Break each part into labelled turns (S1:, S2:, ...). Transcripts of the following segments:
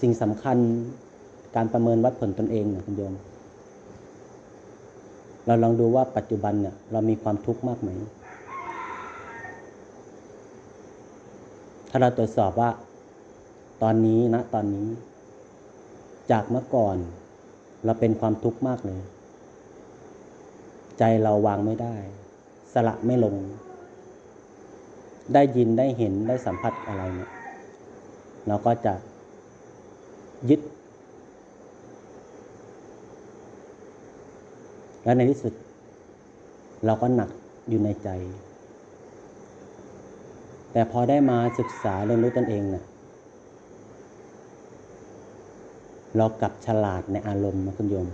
S1: สิ่งสำคัญการประเมินวัดผลตนเองเนี่ยคุณโยม เราลองดูว่าปัจจุบันเนี่ยเรามีความทุกข์มากไหม ถ้าเราตรวจสอบว่า ตอนนี้นะตอนนี้ จากเมื่อก่อนเราเป็นความทุกข์มากเลย ใจเราวางไม่ได้ สละไม่ลง ได้ยินได้เห็นได้สัมผัสอะไรเนี่ยเราก็จะ ยึด และในที่สุด เราก็หนักอยู่ในใจ แต่พอได้มาศึกษาเรียนรู้ตนเองเนะ่ยเรากลับฉลาดในอารมณ์นะคุณโยม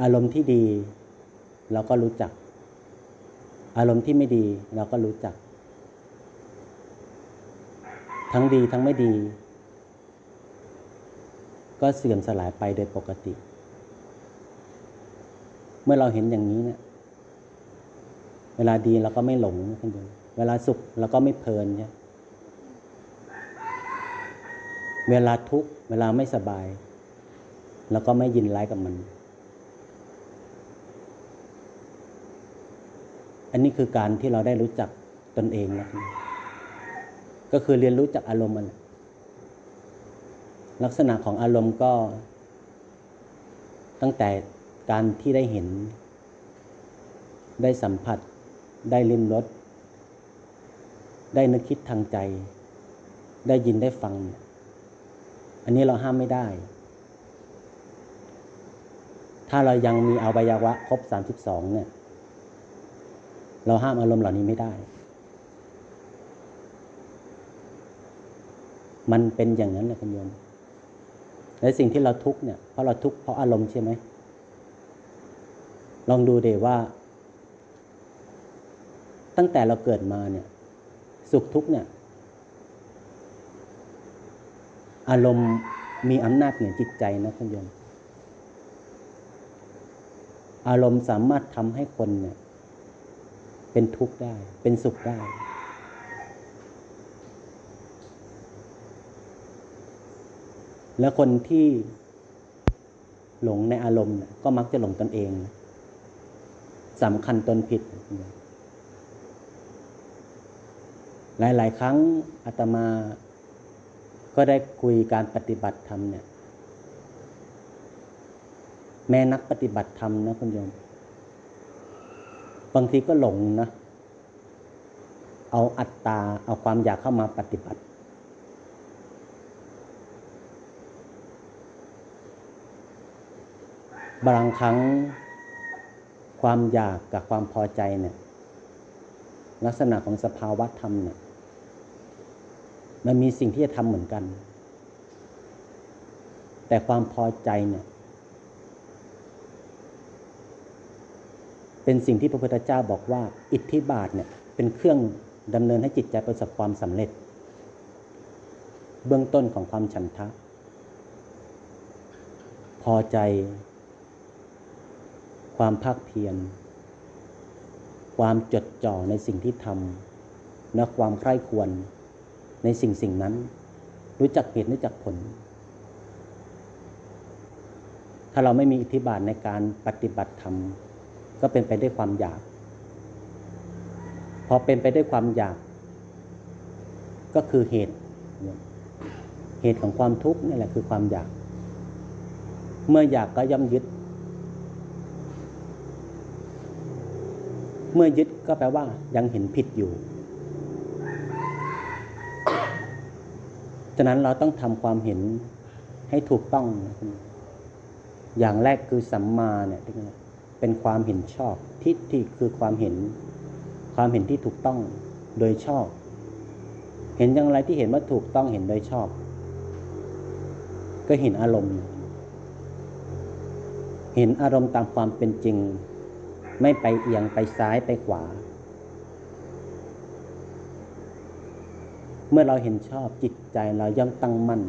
S1: อารมณ์ที่ดี เราก็รู้จัก อารมณ์ที่ไม่ดีเราก็รู้จัก ทั้งดีทั้งไม่ดี ก็เสื่อมสลายไปโดยปกติ เมื่อเราเห็นอย่างนี้เนี่ยเวลาดีเราก็ไม่หลงนะคุณโยมเวลาสุขเราก็ไม่เพลินเนี่ยเวลาทุกข์เวลาไม่สบายเราก็ไม่ยินร้ายกับมัน อันนี้คือการที่เราได้รู้จักตนเองนะครับ ก็คือเรียนรู้จากอารมณ์มัน ลักษณะของอารมณ์ก็ ตั้งแต่การที่ได้เห็น ได้สัมผัส ได้ลิ้มรสได้นึกคิดทางใจ ได้ยินได้ฟัง อันนี้เราห้ามไม่ได้ ถ้าเรายังมีอวัยวะครบสามสิบสองเนี่ย เราห้ามอารมณ์เหล่านี้ไม่ได้ มันเป็นอย่างนั้นแหละคุณโยมและสิ่งที่เราทุกข์เนี่ยเพราะเราทุกข์เพราะอารมณ์ใช่ไหมลองดูเดว่า ตั้งแต่เราเกิดมาเนี่ย สุขทุกข์เนี่ย อารมณ์มีอำนาจเหนือจิตใจนะคุณโยมอารมณ์สามารถทำให้คนเนี่ย เป็นทุกข์ได้ เป็นสุขได้ แล้วคนที่หลงในอารมณ์ ก็มักจะหลงตนเองสำคัญตนผิด หลาย ๆ ครั้งอาตมา ก็ได้คุยการปฏิบัติธรรมเนี่ย แม่นักปฏิบัติธรรมนะคุณโยม บางทีก็หลงนะ เอาอัตตา เอาความอยากเข้ามาปฏิบัติ บางครั้งความอยากกับความพอใจเนี่ย ลักษณะของสภาวะธรรมเนี่ย มันมีสิ่งที่จะทำเหมือนกัน แต่ความพอใจเนี่ย เป็นสิ่งที่พระพุทธเจ้าบอกว่า อิทธิบาทเนี่ย เป็นเครื่องดำเนินให้จิตใจประสบความสำเร็จ เบื้องต้นของความฉันทะ พอใจ ความภาคเพียร ความจดจ่อในสิ่งที่ทำและความใคร่ควรในสิ่งสิ่งนั้น รู้จักเหตุรู้จักผล ถ้าเราไม่มีอิทธิบาทในการปฏิบัติธรรม ก็เป็นไปด้วยความอยาก พอเป็นไปด้วยความอยาก ก็คือเหตุ เหตุของความทุกข์นี่แหละคือความอยาก เมื่ออยากก็ย่อมยึด เมื่อยึดก็แปลว่ายังเห็นผิดอยู่ ฉะนั้นเราต้องทำความเห็นให้ถูกต้องอย่างแรกคือสัมมาเนี่ยเป็นความเห็นชอบทิฏฐิคือความเห็น ความเห็นที่ถูกต้องโดยชอบ เห็นอย่างไรที่เห็นว่าถูกต้องเห็นโดยชอบ ก็เห็นอารมณ์ เห็นอารมณ์ตามความเป็นจริง ไม่ไปเอียงไปซ้ายไปขวา เมื่อเราเห็นชอบจิตใจเราย่อมตั้งมั่น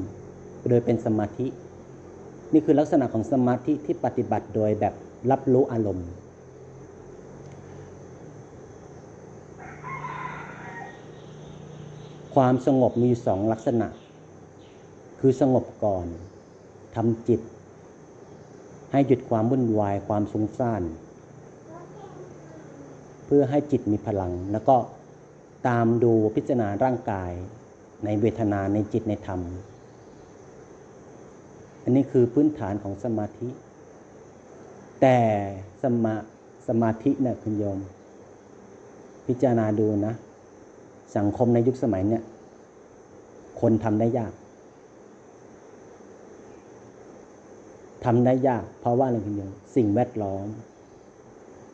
S1: โดยเป็นสมาธิ นี่คือลักษณะของสมาธิที่ปฏิบัติโดยแบบรับรู้อารมณ์ ความสงบมีสองลักษณะ คือสงบก่อนทำจิต ให้หยุดความวุ่นวายความสงสาร เพื่อให้จิตมีพลัง แล้วก็ตามดูพิจารณาร่างกาย ในเวทนาในจิตในธรรม อันนี้คือพื้นฐานของสมาธิ แต่สมาสมาธินี่ยคุณโยม พิจารณาดูนะ สังคมในยุคสมัยเนี่ยคนทำได้ยากทำได้ยาก เพราะว่าอะไรคุณโยมสิ่งแวดล้อม